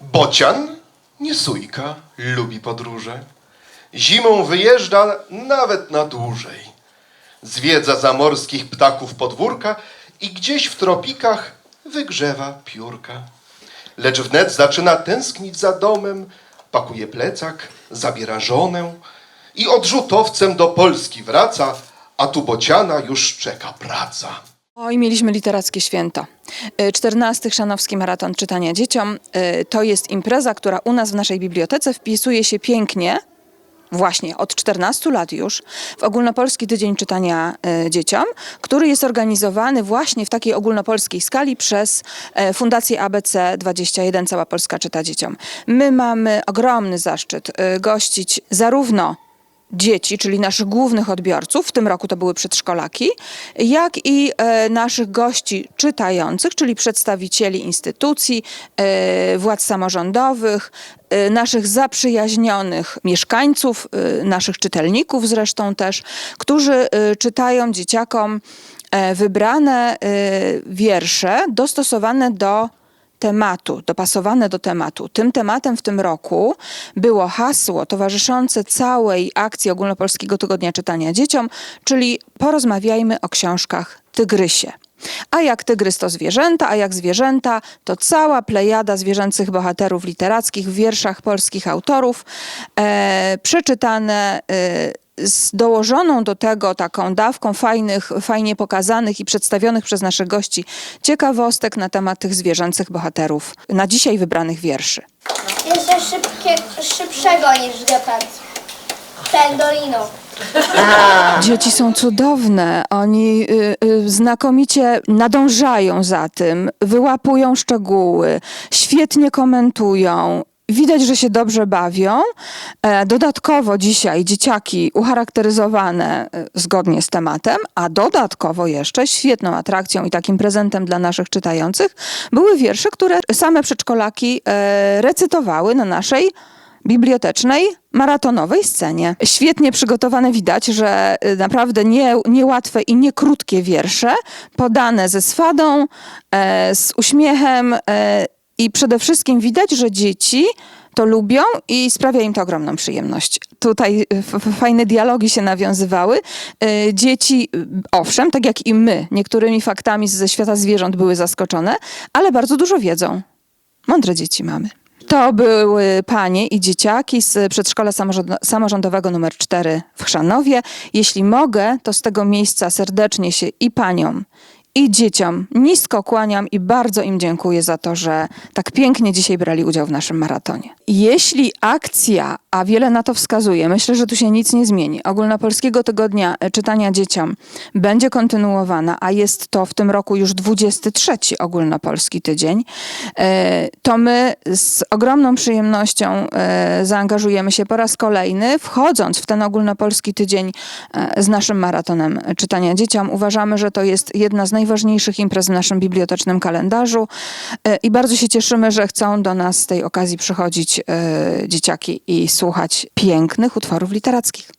Bocian, nie sójka, lubi podróże. Zimą wyjeżdża nawet na dłużej. Zwiedza zamorskich ptaków podwórka i gdzieś w tropikach wygrzewa piórka. Lecz wnet zaczyna tęsknić za domem, pakuje plecak, zabiera żonę i odrzutowcem do Polski wraca, a tu bociana już czeka praca. Oj, mieliśmy literackie święto. Y, 14. Chrzanowski Maraton Czytania Dzieciom y, to jest impreza, która u nas w naszej bibliotece wpisuje się pięknie, właśnie od 14 lat już, w Ogólnopolski Tydzień Czytania y, Dzieciom, który jest organizowany właśnie w takiej ogólnopolskiej skali przez e, Fundację ABC 21 Cała Polska Czyta Dzieciom. My mamy ogromny zaszczyt gościć zarówno dzieci, czyli naszych głównych odbiorców, w tym roku to były przedszkolaki, jak i e, naszych gości czytających, czyli przedstawicieli instytucji, e, władz samorządowych, e, naszych zaprzyjaźnionych mieszkańców, e, naszych czytelników zresztą też, którzy e, czytają dzieciakom e, wybrane e, wiersze dostosowane do tematu, dopasowane do tematu. Tym tematem w tym roku było hasło towarzyszące całej akcji Ogólnopolskiego Tygodnia Czytania Dzieciom, czyli porozmawiajmy o książkach Tygrysie. A jak tygrys to zwierzęta, a jak zwierzęta to cała plejada zwierzęcych bohaterów literackich w wierszach polskich autorów, e, przeczytane e, z dołożoną do tego taką dawką fajnych, fajnie pokazanych i przedstawionych przez naszych gości ciekawostek na temat tych zwierzęcych bohaterów na dzisiaj wybranych wierszy. Jeszcze szybkie, szybszego niż gepard. Pendolino. Dzieci są cudowne. Oni y, y, znakomicie nadążają za tym, wyłapują szczegóły, świetnie komentują. Widać, że się dobrze bawią. E, Dodatkowo dzisiaj dzieciaki ucharakteryzowane e, zgodnie z tematem, a dodatkowo jeszcze świetną atrakcją i takim prezentem dla naszych czytających były wiersze, które same przedszkolaki e, recytowały na naszej bibliotecznej, maratonowej scenie. Świetnie przygotowane widać, że naprawdę nie, niełatwe i niekrótkie wiersze, podane ze swadą, z uśmiechem i przede wszystkim widać, że dzieci to lubią i sprawia im to ogromną przyjemność. Tutaj y, fajne dialogi się nawiązywały. Y, Dzieci, y, owszem, tak jak i my, niektórymi faktami ze świata zwierząt były zaskoczone, ale bardzo dużo wiedzą. Mądre dzieci mamy. To były panie i dzieciaki z przedszkola samorząd- samorządowego numer 4 w Chrzanowie. Jeśli mogę, to z tego miejsca serdecznie się i paniom, i dzieciom nisko kłaniam i bardzo im dziękuję za to, że tak pięknie dzisiaj brali udział w naszym maratonie. Jeśli akcja, a wiele na to wskazuje, myślę, że tu się nic nie zmieni, ogólnopolskiego tygodnia e, czytania dzieciom będzie kontynuowana, a jest to w tym roku już 23 ogólnopolski tydzień, e, to my z ogromną przyjemnością e, zaangażujemy się po raz kolejny, wchodząc w ten ogólnopolski tydzień z naszym maratonem czytania dzieciom. Uważamy, że to jest jedna z najważniejszych imprez w naszym bibliotecznym kalendarzu e, i bardzo się cieszymy, że chcą do nas z tej okazji przychodzić e, dzieciaki i słuchać pięknych utworów literackich.